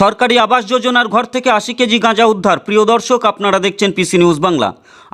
সরকারি আবাস যোজনার ঘর থেকে আশি কেজি গাঁজা উদ্ধার। প্রিয় দর্শক, আপনারা দেখছেন পিসি নিউজ বাংলা।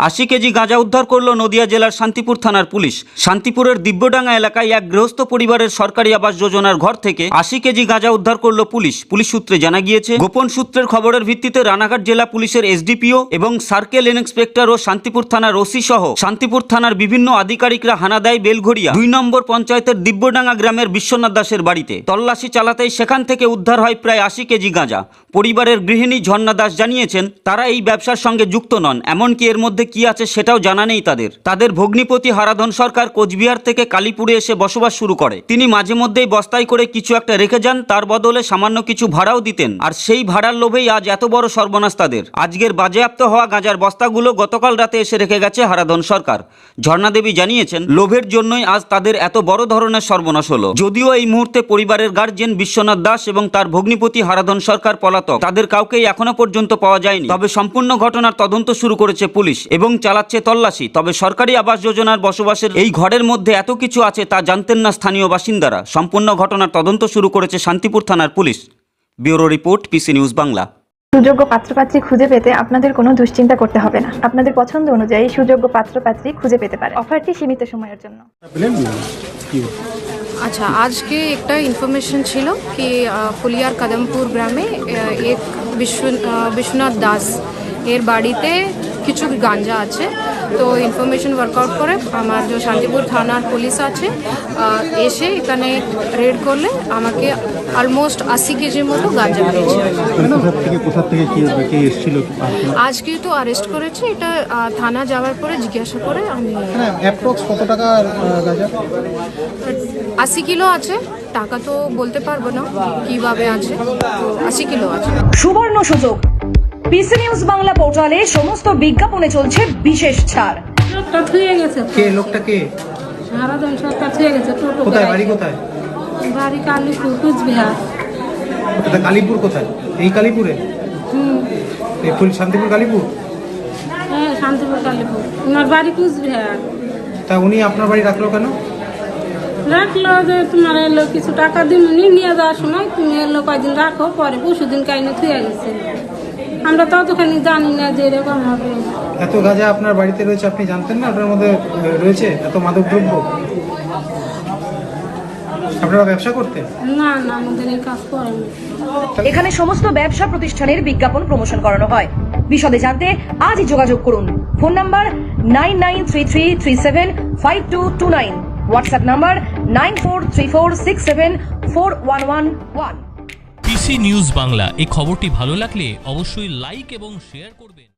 আশি কেজি গাঁজা উদ্ধার করল নদিয়া জেলার শান্তিপুর থানার পুলিশ। শান্তিপুরের দিব্যডাঙ্গা এলাকায় এক গৃহস্থ পরিবারের সরকারি আবাস যোজনার ঘর থেকে আশি কেজি গাঁজা উদ্ধার করল পুলিশ। পুলিশ সূত্রে জানা গিয়েছে, গোপন সূত্রের খবরের ভিত্তিতে রানাঘাট জেলা পুলিশের এসডিপিও এবং সার্কেল ইন্সপেক্টর ও শান্তিপুর থানার ওসি সহ শান্তিপুর থানার বিভিন্ন আধিকারিকরা হানা দেয় বেলঘড়িয়া, দুই নম্বর পঞ্চায়েতের দিব্যডাঙ্গা গ্রামের বিশ্বনাথ দাসের বাড়িতে। তল্লাশি চালাতেই সেখান থেকে উদ্ধার হয় প্রায় আশি কেজি গাঁজা। পরিবারের গৃহিণী ঝর্ণা দাস জানিয়েছেন, তারা এই ব্যবসার সঙ্গে যুক্ত নন, এমনকি এর মধ্যে কি আছে সেটাও জানা নেই তাদের। তাদের ভগ্নিপতি হারাধন সরকার কোচবিহার থেকে কালীপুরে এসে বসবাস শুরু করে। তিনি মাঝে মধ্যেই বস্তায় করে কিছু একটা রেখে যান, তার বদলে সামান্য কিছু ভাড়াও দিতেন। আর সেই ভাড়ার লোভেই আজ এত বড় সর্বনাশ তাদের। আজকের বাজেয়াপ্ত হওয়া গাঁজার বস্তাগুলো গতকাল রাতে এসে রেখে গেছে হারাধন সরকার। ঝর্ণা দেবী জানিয়েছেন, লোভের জন্যই আজ তাদের এত বড় ধরনের সর্বনাশ হলো। যদিও এই মুহূর্তে পরিবারের গার্জেন বিশ্বনাথ দাস এবং তার ভগ্নিপতি হারাধন সরকার পলাতক। তাদের কাউকেই এখনও পর্যন্ত পাওয়া যায়নি। তবে সম্পূর্ণ ঘটনার তদন্ত শুরু করেছে পুলিশ এবং চালাচ্ছে তল্লাশি। তবে সরকারি আবাস যোজনার বসবাসের এই ঘরের মধ্যে এত কিছু আছে তা জানতেন না স্থানীয় বাসিন্দারা। সম্পূর্ণ ঘটনার তদন্ত শুরু করেছে শান্তিপুর থানার police. Bureau report PC News Bangla. সুযোগ্য পাত্রপাত্রী খুঁজে পেতে আপনাদের কোনো দুশ্চিন্তা করতে হবে না। আপনাদের পছন্দ অনুযায়ী সুযোগ্য পাত্রপাত্রী খুঁজে পেতে পারে অফারটি সীমিত সময়ের জন্য। আচ্ছা আজকে একটা ইনফরমেশন ছিল কি ফুলিয়ার কদমপুর গ্রামে এক বিশ্ব বিশ্বনাথ দাস এর বাড়িতে কিছু গাঞ্জা আছে। তো ইনফরমেশন ওয়ার্কআউট করে আমার যে শান্তিপুর থানার পুলিশ আছে এসে এখানে রেড করলে আমাকে অলমোস্ট আশি কেজির মতো গাঞ্জা পেয়েছে। মানে আজকে তো অ্যারেস্ট করেছে এটা থানা যাওয়ার পরে জিজ্ঞাসা করে আমি কত টাকা গাজা? আশি কিলো আছে টাকা তো বলতে পারব না কীভাবে আছে তো আশি কিলো আছে। সুবর্ণ সুযোগ। পিসি নিউজ বাংলা পোর্টালে সমস্ত বিজ্ঞাপনে চলছে বিশেষ ছাড়। লোকটা থুয়ে গেছে তো। কে লোকটা কে? হারাধন সরকার থুয়ে গেছে টোটো কোথায় বাড়ি কোথায়? বাড়ি কালীপুর কুচবিহার। কোথায় কালীপুর কোথায়? এই কালীপুরে? হুম। এই ফুল শান্তিপুর কালীপুর? হ্যাঁ শান্তিপুর কালীপুর। ওনার বাড়ি কুচবিহার। তা উনি আপনার বাড়ি রাখল কেন? রাখল যে তোমার এলো কিছু টাকা দিমনি নিয়ে যাওয়ার সময় তুমি এলো কয়দিন রাখো পরে পরশু দিন কাইনে থুয়ে গেছে। আমরা ততখানি জানি না যে এরকম হবে। এত গাঁজা আপনার বাড়িতে রয়েছে আপনি জানতেন না? ওটার মধ্যে রয়েছে? এত মাদক দ্রব্য? আপনারা ব্যবসা করতেন? না না আমাদের এই কাজ করেন এখানে সমস্ত ব্যবসা প্রতিষ্ঠানের বিজ্ঞাপন প্রমোশন করানো হয়। বিশদে জানতে আজই যোগাযোগ করুন। Phone number nine nine three three three seven five two two nine. WhatsApp number nine four three four six seven four one one one. PC News Bangla এই খবরটি ভালো লাগলে অবশ্যই লাইক এবং শেয়ার করবেন।